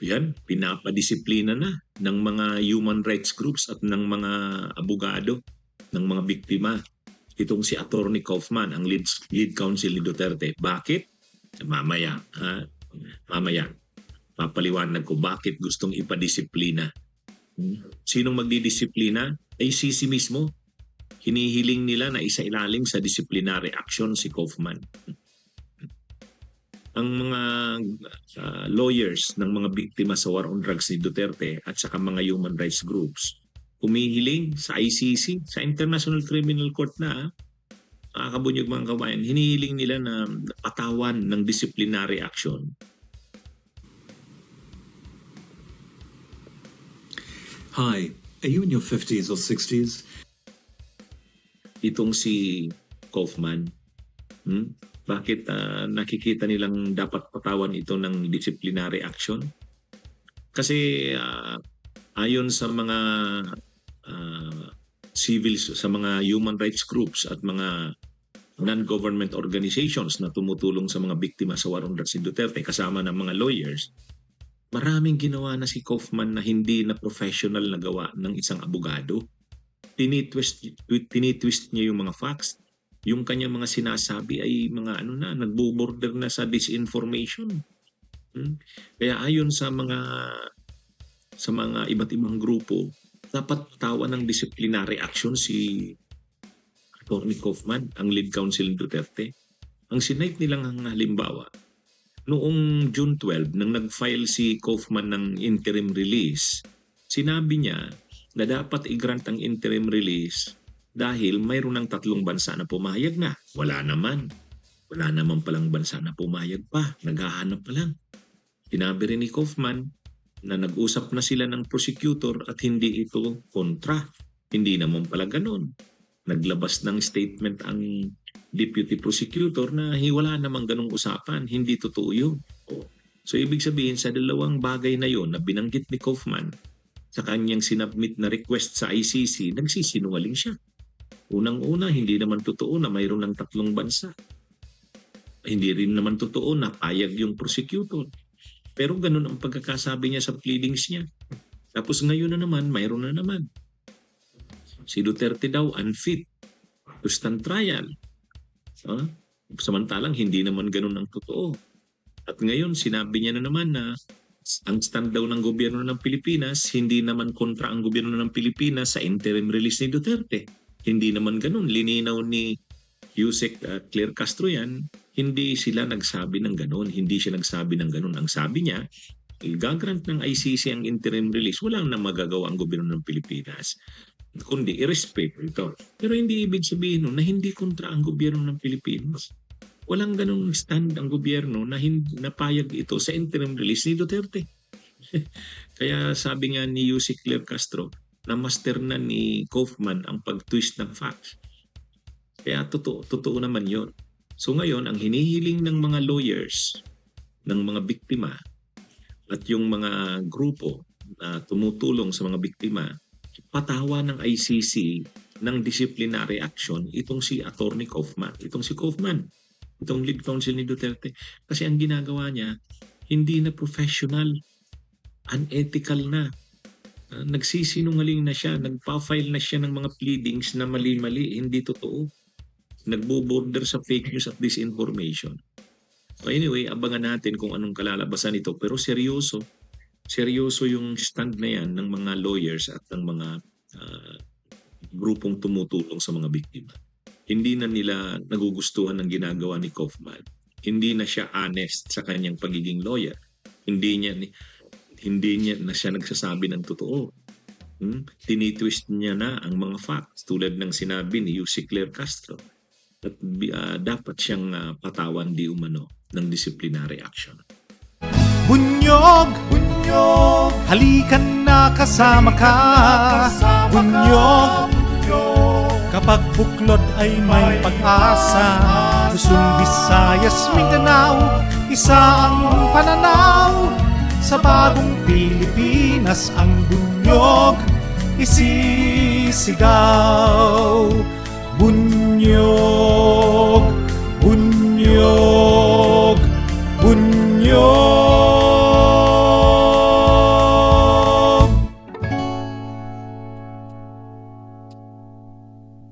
yan, pinapadisiplina na ng mga human rights groups at ng mga abogado, ng mga biktima. Itong si Attorney Kaufman, ang lead, lead counsel ni Duterte. Bakit? Mamaya, ha? mamaya, papaliwanag ko bakit gustong ipadisiplina. Hmm? Sinong magdidisiplina? Ay sisi mismo. Hinihiling nila na isa ilalim sa disciplinary action si Kaufman ang mga uh, lawyers ng mga biktima sa war on drugs ni Duterte at saka mga human rights groups humihiling sa ICC, sa International Criminal Court na uh, kabunyog mga kabayan, hinihiling nila na patawan ng disciplinary action. Hi, are you in your 50s or 60s? Itong si Kaufman, hmm? Bakit uh, nakikita nilang dapat patawan ito ng disciplinary action? Kasi uh, ayon sa mga uh, civil sa mga human rights groups at mga non-government organizations na tumutulong sa mga biktima sa war on drugs ni Duterte kasama ng mga lawyers, maraming ginawa na si Kaufman na hindi na professional na gawa ng isang abogado. Tinitwist, tinitwist niya yung mga facts. Yung kanya mga sinasabi ay mga ano na, nagbo-border na sa disinformation. Hmm? Kaya ayon sa mga sa mga iba't ibang grupo, dapat tawa ng disciplinary action si Attorney Kaufman, ang lead counsel Duterte. Ang sinite nilang ang halimbawa, noong June 12, nang nag-file si Kaufman ng interim release, sinabi niya na dapat i-grant ang interim release dahil mayroon ng tatlong bansa na pumayag na. Wala naman. Wala naman palang bansa na pumayag pa. Naghahanap pa lang. Sinabi rin ni Kaufman na nag-usap na sila ng prosecutor at hindi ito kontra. Hindi naman pala ganun. Naglabas ng statement ang deputy prosecutor na wala namang ganong usapan. Hindi totoo yun. So ibig sabihin sa dalawang bagay na yon na binanggit ni Kaufman sa kanyang sinubmit na request sa ICC, nagsisinungaling siya. Unang-una, hindi naman totoo na mayroon ng tatlong bansa. Hindi rin naman totoo na payag yung prosecutor. Pero ganun ang pagkakasabi niya sa pleadings niya. Tapos ngayon na naman, mayroon na naman. Si Duterte daw unfit to stand trial. Huh? Samantalang hindi naman ganun ang totoo. At ngayon, sinabi niya na naman na ang stand daw ng gobyerno ng Pilipinas, hindi naman kontra ang gobyerno ng Pilipinas sa interim release ni Duterte. Hindi naman ganun. Lininaw ni Yusek uh, Claire Castro yan, hindi sila nagsabi ng ganun. Hindi siya nagsabi ng ganun. Ang sabi niya, gagrant ng ICC ang interim release, walang na magagawa ang gobyerno ng Pilipinas kundi i-respect ito. Pero hindi ibig sabihin nun na hindi kontra ang gobyerno ng Pilipinas. Walang ganong stand ang gobyerno na hindi napayag ito sa interim release ni Duterte. Kaya sabi nga ni Yusik Claire Castro, na master na ni Kaufman ang pag-twist ng facts. Kaya totoo, totoo naman yon. So ngayon, ang hinihiling ng mga lawyers, ng mga biktima, at yung mga grupo na tumutulong sa mga biktima, patawa ng ICC ng disciplinary action itong si Attorney Kaufman. Itong si Kaufman, itong lead counsel ni Duterte. Kasi ang ginagawa niya, hindi na professional, unethical na. Uh, nagsisinungaling na siya, nagpa-file na siya ng mga pleadings na mali-mali, hindi totoo. Nagbo-border sa fake news at disinformation. So anyway, abangan natin kung anong kalalabasan ito. Pero seryoso, seryoso yung stand na yan ng mga lawyers at ng mga uh, grupong tumutulong sa mga biktima. Hindi na nila nagugustuhan ng ginagawa ni Kaufman. Hindi na siya honest sa kanyang pagiging lawyer. Hindi niya hindi niya na siya nagsasabi ng totoo. Hmm? Tinitwist niya na ang mga facts tulad ng sinabi ni Yussi Claire Castro. At uh, dapat siyang uh, patawan di umano ng disciplinary action. Bunyog, bunyog, halikan na kasama ka. Bunyog, kapag buklod ay may pag-asa. Luzon, Visayas, Mindanao, isa ang pananaw. Sa bagong Pilipinas ang bunyog isisigaw. Bunyog, bunyog.